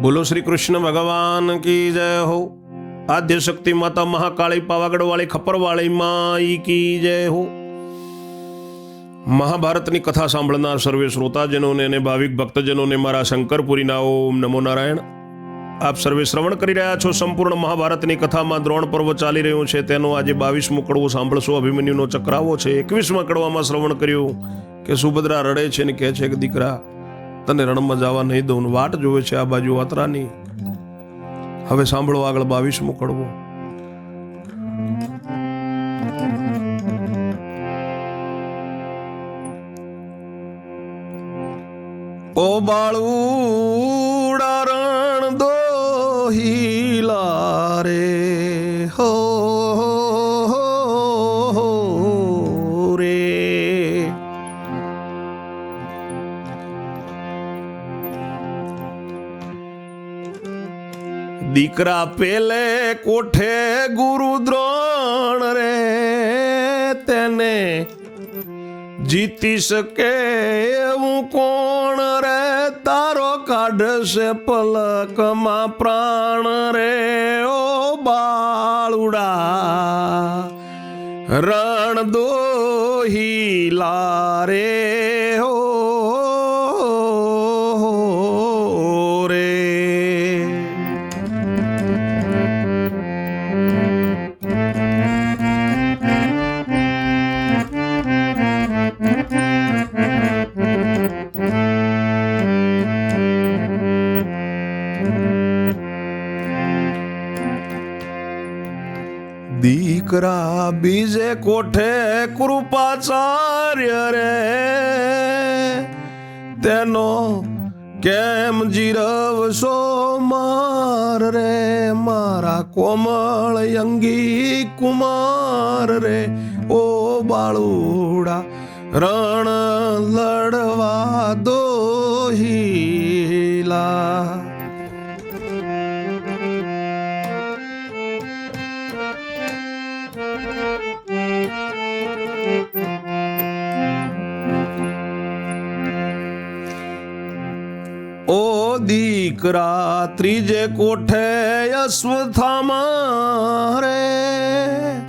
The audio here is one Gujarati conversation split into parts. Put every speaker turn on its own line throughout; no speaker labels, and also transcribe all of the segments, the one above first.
બોલો શ્રી કૃષ્ણ, ભગવાન કી જય હો. આદ્ય શક્તિ માતા મહાકાળી પાવાગઢ વાળી ખપર વાળી માઈ કી જય હો. મહાભારતની કથા સાંભળનાર સર્વે શ્રોતાજનોને અને ભાવિક ભક્તજનોને મારા શંકરપુરીના ઓમ નમો નારાયણ. આપ સર્વે શ્રવણ કરી રહ્યા છો, સંપૂર્ણ મહાભારતની કથામાં દ્રોણ પર્વ ચાલી રહ્યું છે, તેનો આજે બાવીસમો કડવો સાંભળશો, અભિમન્યુનો ચક્રાવો છે. એકવીસમાં કડવામાં શ્રવણ કર્યું કે સુભદ્રા રડે છે ને કહે છે કે દીકરા તને રણમાં જવા નહીં દઉં વાટ જોવે છે આ બાજુ વાતરાની. હવે સાંભળો આગળ બાવીસ કડવું ઓ દીકરા પેલે કોઠે ગુરુ દ્રોણ રે? તેને જીતી શકે એવું કોણ રે? તારો કાઢશે પલકમાં પ્રાણ રે, ઓ બાળુડા. રણ દોહી રે બીજે કોઠે કૃપાચાર્ય રે? તેનો કેમ જીરવશો માર રે? મારા કોમળ અંગી કુમાર રે? ઓ બાળુડા, રણ લડવા દોહિલા દીકરા ત્રીજે કોઠે અશ્વથામા રે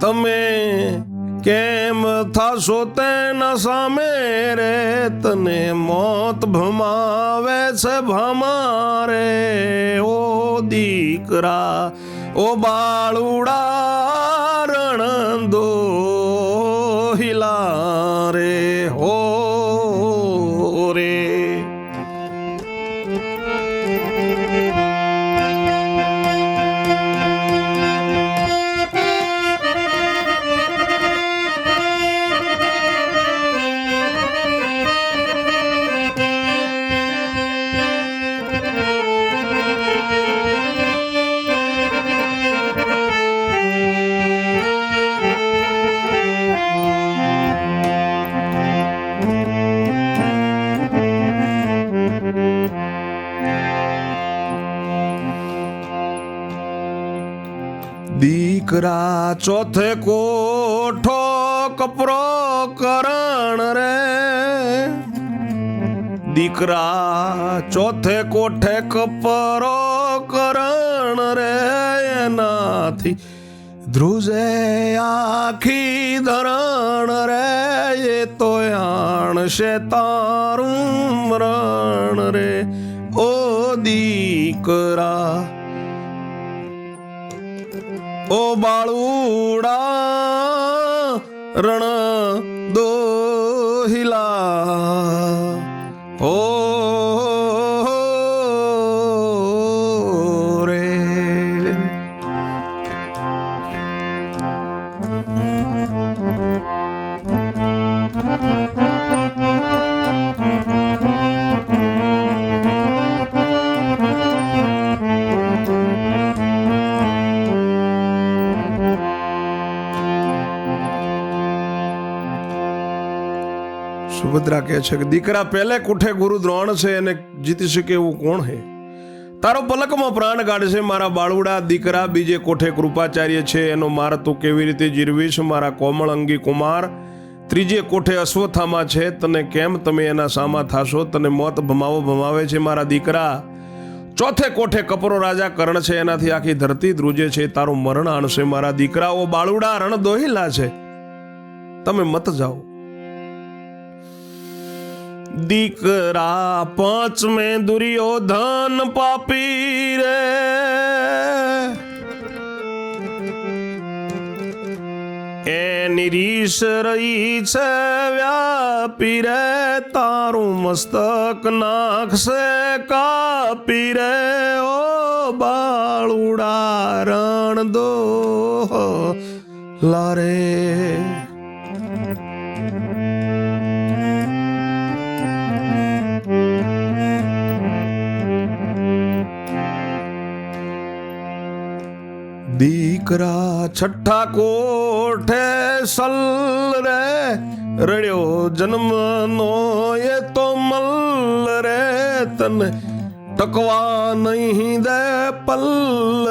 તમે કેમ થાશો તેના સામે રે? તને મોત ભમાવે છે ભમારે? ઓ દીકરા, ઓ બાળુડા રણ દો હિલા રે હો દીકરા ચોથે કોઠો કપરો કરણ રે. દીકરા ચોથે કોઠે કપરો કરણ રે. એનાથી ધ્રુજે આખી ધરણ રે. એ તો આણશે તારું મરણ રે. ઓ દીકરા ઓ બાળુડા રણ દોહિલા ઓ સુભદ્રા કહે છે કે, દીકરા, પહેલે કુઠે ગુરુ દ્રોણ છે અને જીતી શકે એવું કોણ હે? તારો પલકમાં પ્રાણ કાઢશે મારા બાળુડા, દીકરા, બીજે કોઠે કૃપાચાર્ય છે, એનો માર તું કેવી રીતે જીરવીશ? મારા કોમળ અંગી કુમાર, ત્રીજે કોઠે અશ્વથામાં છે, તને કેમ તમે એના સામા થાશો? તને મોત ભમાવો ભમાવે છે, મારા દીકરા. ચોથે કોઠે કપરો રાજા કર્ણ છે, એનાથી આખી ધરતી ધ્રુજે છે, તારું મરણ આણશે, મારા દીકરાઓ બાળુડા રણ દોહિલા છે. તમે મત જાઓ. દીકરા પાંચમે દુર્યોધન પાપી રે. એની રીસ રહી છે વ્યાપી રે, તારું મસ્તક નાખશે કાપી રે. ઓ બાળુડા રણ દો લારે દીકરા છઠ્ઠા કોઠે સલ રે? રડ્યો જન્મનો એ તો મલ રે? તને ટકવા નહીં દે પલ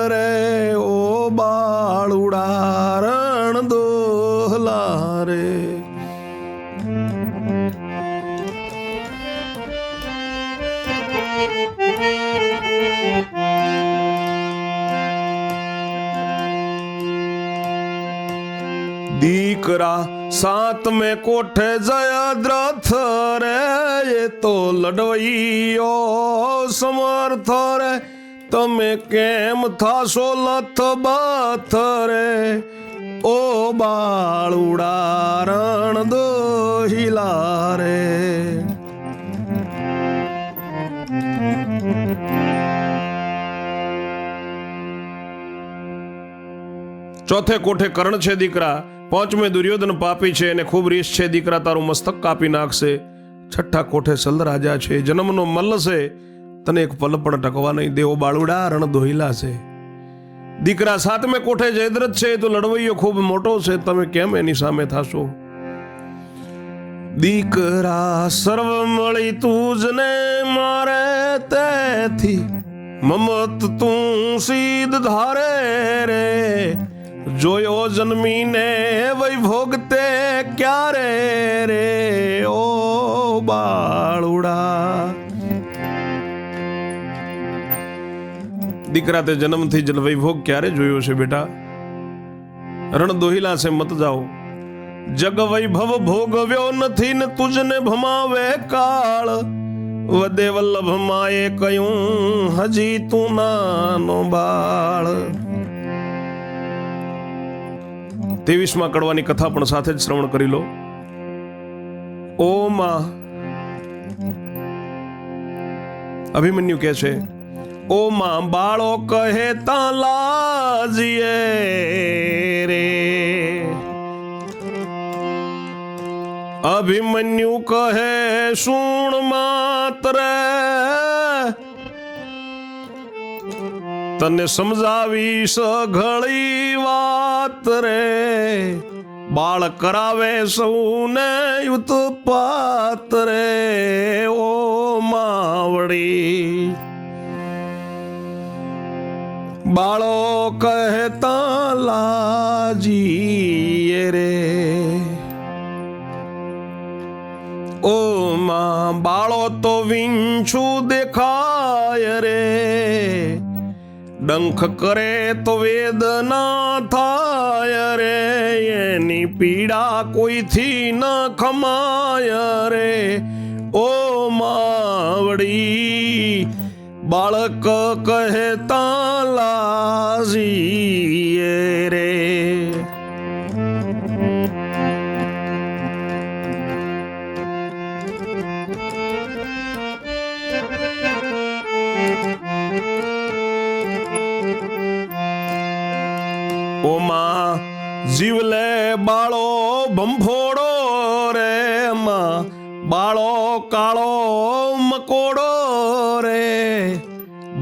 રે? ઓ બાળુડા દીકરા સાતમે કોઠે જય દ્રથ રે, એ તો લડવૈયો સમર્થ રે. તમે કેમ થાશો લથ બાથ રે? ઓ બાળુડા રણ દોહિલા રે. ચોથે કોઠે કર્ણ છે દીકરા? પાંચમે દુર્યોધન પાપી છે અને ખૂબ રીસ છે, દીકરા તારું મસ્તક કાપી નાખશે. છઠ્ઠા કોઠે સલ રાજા છે, જન્મનો મલ્લ છે. તને એક પલ પણ ટકવા નહીં દેવો બાળુડા, રણ દોહિલા છે. દીકરા સાતમે કોઠે જયદ્રથ છે, તો લડવૈયો ખૂબ મોટો છે, તમે કેમ એની સામે થાશો? દીકરા સર્વ મળી તુજને મારે તેથી, મમત તું સીધ ધારે રે. જોયો જન્મીને વૈભોગ તે ક્યારે રે, ઓ બાળુડા? દીકરા તે જન્મથી જ વૈભોગ ક્યારે જોયો છે બેટા? રણ દોહિલા છે મત જાઓ. જગ વૈભવ ભોગવ્યો નથી ને તુજને ભમાવે કાળ. વદે વલ્લભ માએ કયું હજી તું નાનો બાળ. ત્રેવીસમાં કડવાની કથા પણ સાથે જ શ્રવણ કરી લો. ઓ માં. અભિમન્યુ કે છે, ઓ માં, બાળો કહે તા લાજીએ રે. અભિમન્યુ કહે, સુણ માત્ર તને સમજાવીશ ઘણી વાત રે. બાળ કરાવે સૌને ઉત્પાત રે. ઓ માવડી. બાળો કહેતા લાજીએ રે. ઓ માં, બાળો તો વિંછું દેખાય રે. ડંખ કરે તો વેદના થાય રે, એની પીડા કોઈથી ન ખમાય રે. ઓ માવડી, બાળક કહેતા લાજી રે. જીવલે બાળો ભંભોડો રે માં. બાળો કાળો મકોડો રે.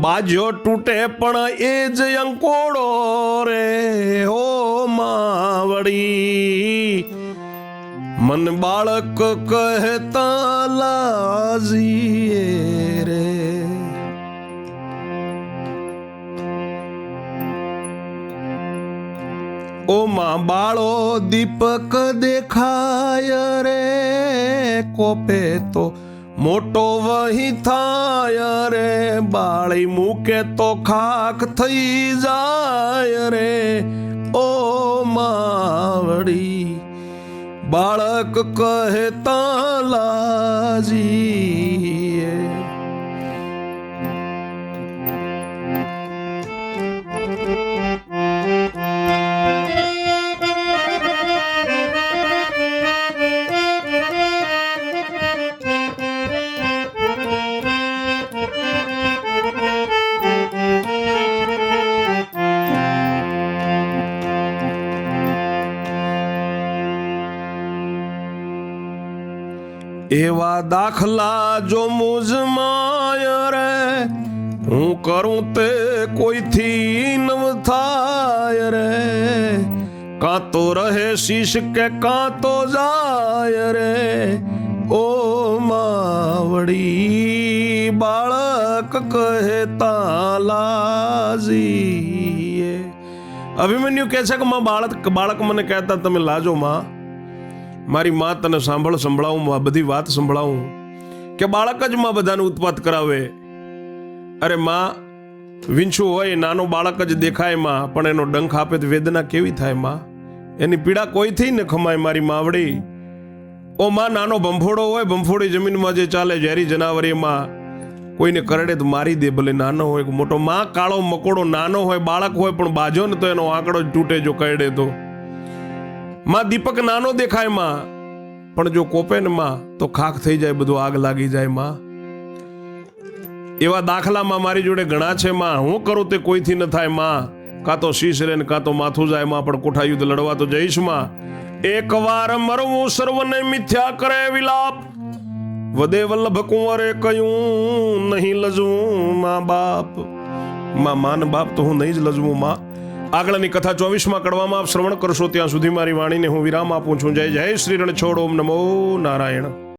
બાજો તૂટે પણ એ જ અંકોડો રે. ઓ માવડી. મન બાળક કહેતા લાજીએ. ઓમાં બાળો દીપક દેખાય રે, કોપે તો મોટો વહી થાય રે, બાળી મૂકે તો ખાખ થઈ જાય રે. ઓ માવડી, બાળક કહેતા તાલાજી એવા દાખલા જો મુજમાય રે, હું કરું તે કોઈથી નવ થાય રે? કાં તો રહે શીશ કે કાં તો જાય રે? ઓ માવડી, બાળક કહે તાલાજી અભિમન્યુ કહે છે કે, માં બાળક બાળક મને કહેતા તમે લાજો, માં. મારી માં તને સાંભળ, સંભળાવું, આ બધી વાત સંભળાવું. કે બાળક જ માં બધાને ઉત્પાત કરાવે. અરે માં, વિંછું હોય, નાનો બાળક જ દેખાયમાં, પણ એનો ડંખ આપે તો વેદના કેવી થાયમાં? એની પીડા કોઈથી ન ખમાય મારી માવડી? ઓ માં, નાનો બંફોડો હોય બંફોડી જમીનમાં જે ચાલે, ઝેરી જનાવર કોઈને કરડે તો મારી દે, ભલે નાનો હોય, મોટો. માં, કાળો મકોડો નાનો હોય, બાળક હોય, પણ બાજો ને તો એનો આંકડો જ તૂટે જો કરડે તો. માં દીપક નાનો દેખાયમાં, પણ જો કોપે માં, તો ખાખ થઈ જાય, બધું આગ લાગી જાય માં. એવા દાખલામાં મારી જોડે ઘણા છે માં. હું કરું તે કોઈથી ન થાયમાં. કાં તો શીશ રે ને કાં તો માથું જાય માં, પણ કોઠા યુદ્ધ લડવા તો જઈશમાં. એક વાર મરવું સર્વને મિથ્યા કરે વિલાપ. વદે વલ્લભ કુંવરે કહ્યું, નહીં લજવું માં બાપ. માં માન બાપ તો હું નહીં જ લજવું માં. આગળની કથા ચોવીસમાં કડવામાં આપ શ્રવણ કરશો ત્યાં સુધી મારી વાણીને હું વિરામ આપું છું. જય જય શ્રી રણછોડ, ઓમ નમો નારાયણ.